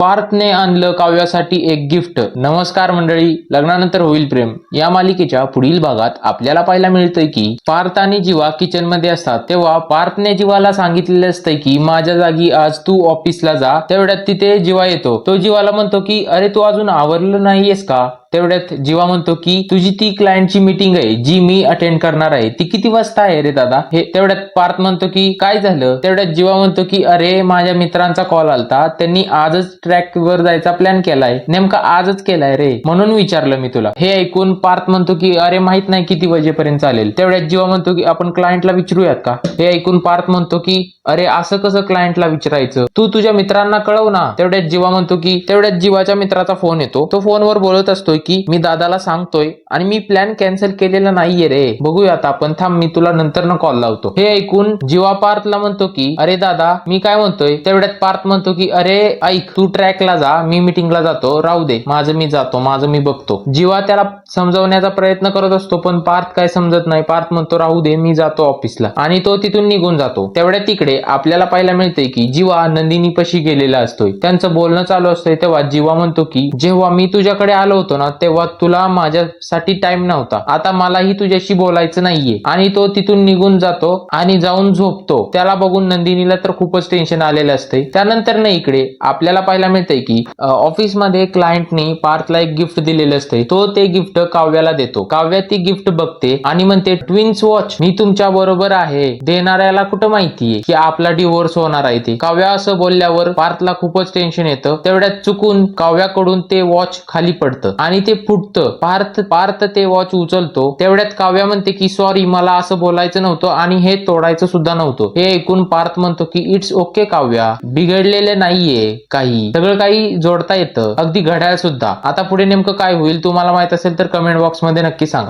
पार्थने आणलं काव्यासाठी एक गिफ्ट. नमस्कार मंडळी लग्नानंतर होईल प्रेम. या मालिकेच्या पुढील भागात आपल्याला पाहायला मिळतंय की पार्थ आणि जीवा किचनमध्ये असतात. तेव्हा पार्थने जीवाला सांगितलेलं असतंय की माझ्या जागी आज तू ऑफिसला जा. तेवढ्यात तिथे जीवा येतो. तो जीवाला म्हणतो की अरे तू अजून आवरलं नाहीयेस का? तेवढ्यात जीवा म्हणतो की तुझी ती क्लायंटची मीटिंग आहे जी मी अटेंड करणार आहे ती किती वाजता आहे रे दादा? हे तेवढ्यात पार्थ म्हणतो की काय झालं? तेवढ्यात जीवा म्हणतो की अरे माझ्या मित्रांचा कॉल आलता त्यांनी आजच ट्रॅक वर जायचा प्लॅन केलाय नेमका आजच केलाय रे म्हणून विचारलं मी तुला. हे ऐकून पार्थ म्हणतो की अरे माहीत नाही किती वाजेपर्यंत चालेल. तेवढ्यात जीवा म्हणतो की आपण क्लायंटला विचारूयात का? हे ऐकून पार्थ म्हणतो की अरे असं कसं क्लायंटला विचारायचं? तू तुझ्या मित्रांना कळव ना. तेवढ्यात जीवा म्हणतो की तेवढ्यात जीवाच्या मित्राचा फोन येतो. तो फोनवर बोलत असतो की मी दादाला सांगतोय आणि मी प्लॅन कॅन्सल केलेला नाहीये रे. बघूया आता आपण थांब मी तुला नंतर न कॉल लावतो. हे ऐकून जीवा पार्थला म्हणतो की अरे दादा मी काय म्हणतोय? तेवढ्यात पार्थ म्हणतो की अरे ऐक तू ट्रॅकला जा मी मिटिंगला जातो. राहू दे. माझं मी जातो माझं मी बघतो. जीवा त्याला समजवण्याचा प्रयत्न करत असतो पण पार्थ काय समजत नाही. पार्थ म्हणतो राहू दे मी जातो ऑफिसला आणि तो तिथून निघून जातो. तेवढ्या तिकडे आपल्याला पाहायला मिळते की जीवा नंदिनी पशी गेलेला असतोय. त्यांचं बोलणं चालू असतंय तेव्हा जीवा म्हणतो की जेव्हा मी तुझ्याकडे आलो होतो ना तेव्हा तुला माझ्यासाठी टाइम नव्हता. आता मलाही तुझ्याशी बोलायचं नाहीये. आणि तो तिथून निघून जातो आणि जाऊन झोपतो. त्याला बघून नंदिनीला तर खूपच टेन्शन आलेलं असते. त्यानंतर ना इकडे आपल्याला पाहायला मिळतंय की ऑफिसमध्ये क्लायंटनी पार्थला एक गिफ्ट दिलेलं असते. तो ते गिफ्ट काव्याला देतो. काव्या ती गिफ्ट बघते आणि म्हणते ट्विन्स वॉच मी तुमच्या बरोबर आहे. देणाऱ्याला कुठं माहितीये की आपला डिवोर्स होणार आहे ते? काव्या असं बोलल्यावर पार्थला खूपच टेन्शन येतं. तेवढ्यात चुकून काव्याकडून ते वॉच खाली पडतं. आणि ते फुटतं. पार्थ पार्थ ते वॉच उचलतो. तेवढ्यात काव्या म्हणते की सॉरी मला असं बोलायचं नव्हतं आणि हे तोडायचं सुद्धा नव्हतं. हे ऐकून पार्थ म्हणतो की इट्स ओके काव्या. बिघडलेले नाहीये काही. सगळं काही जोडता येतं. अगदी घड्याळ सुद्धा. आता पुढे नेमकं काय होईल तुम्हाला माहीत असेल तर कमेंट बॉक्समध्ये नक्की सांगा.